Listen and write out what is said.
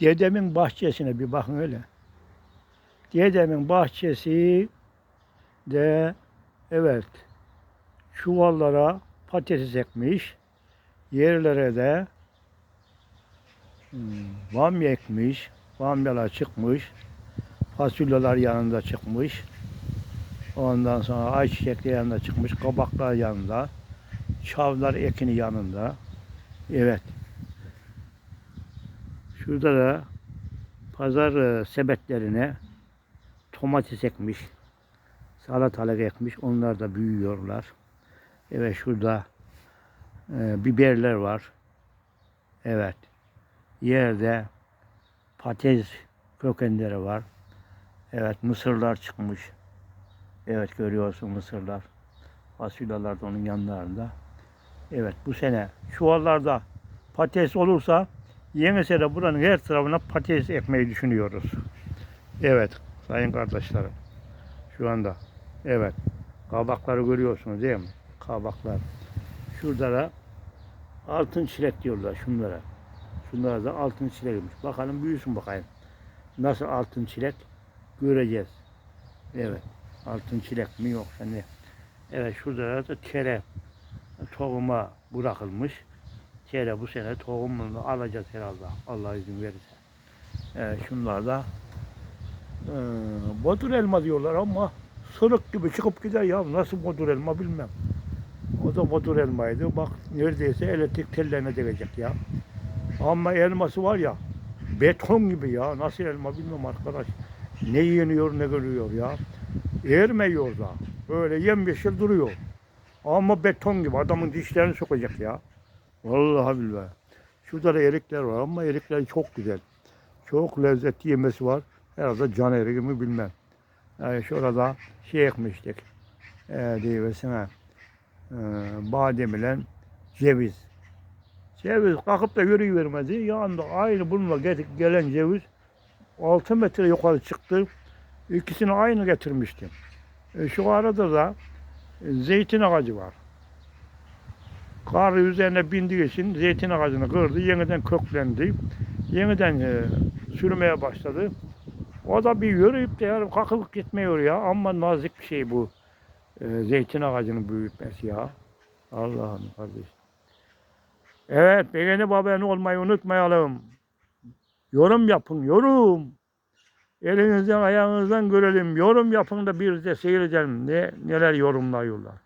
Dedemin bahçesine bir bakın öyle. Dedemin bahçesi de evet çuvallara patates ekmiş. Yerlere de hmm, bamya ekmiş. Bamyalar çıkmış. Fasulyeler yanında çıkmış. Ondan sonra ayçiçekler yanında çıkmış. Kabaklar yanında. Çavlar ekini yanında. Evet. Şurada da pazar e, sepetlerine domates ekmiş. Salatalık ekmiş. Onlar da büyüyorlar. Evet şurada e, biberler var. Evet. Yerde patates kökenleri var. Evet mısırlar çıkmış. Evet görüyorsun mısırlar. Fasulyeler de onun yanlarında. Evet bu sene çuvallarda patates olursa yeni sene buranın her tarafına patates ekmeyi düşünüyoruz. Evet sayın kardeşlerim. Şu anda. Evet. Kabakları görüyorsunuz değil mi? Kabaklar. Şurada da altın çilek diyorlar şunlara. Şunlara da altın çilekmiş. Bakalım büyüsün bakayım. Nasıl altın çilek göreceğiz. Evet. Altın çilek mi yok hani. Evet şurada da tere tohuma bırakılmış. Tere bu sene tohumunu alacağız herhalde. Allah izin verirse. Evet şunlar da e, bodur elma diyorlar ama sırık gibi çıkıp gider ya. Nasıl bodur elma bilmem. O da bodur elmaydı. Bak neredeyse elektrik tellerine değecek ya. Ama elması var ya beton gibi ya. Nasıl elma bilmem arkadaş. Ne yeniyor ne görüyor ya. Ermiyor da. Böyle yemyeşil duruyor. Ama beton gibi adamın dişlerini sokacak ya. Vallahi billahi. Şurada da erikler var ama erikler çok güzel. Çok lezzetli yemesi var. Herhalde can eriği mi bilmem. Yani şurada şey ekmiştik. Ee, diyebilsene. Ee, badem ile ceviz. Ceviz kalkıp da yürüyüvermedi. Yanında aynı bununla gelen ceviz 6 metre yukarı çıktı. İkisini aynı getirmiştim. E, şu arada da e, zeytin ağacı var. Kar üzerine bindiği için zeytin ağacını kırdı. Yeniden köklendi. Yeniden e, sürmeye başladı. O da bir yürüyüp de yani kalkıp gitmiyor ya. Ama nazik bir şey bu. E, zeytin ağacını büyütmesi ya. Allah'ım kardeş. Evet beğenip abone olmayı unutmayalım. Yorum yapın yorum. Elinizden ayağınızdan görelim. Yorum yapın da bir de seyredelim. Ne, neler yorumluyorlar.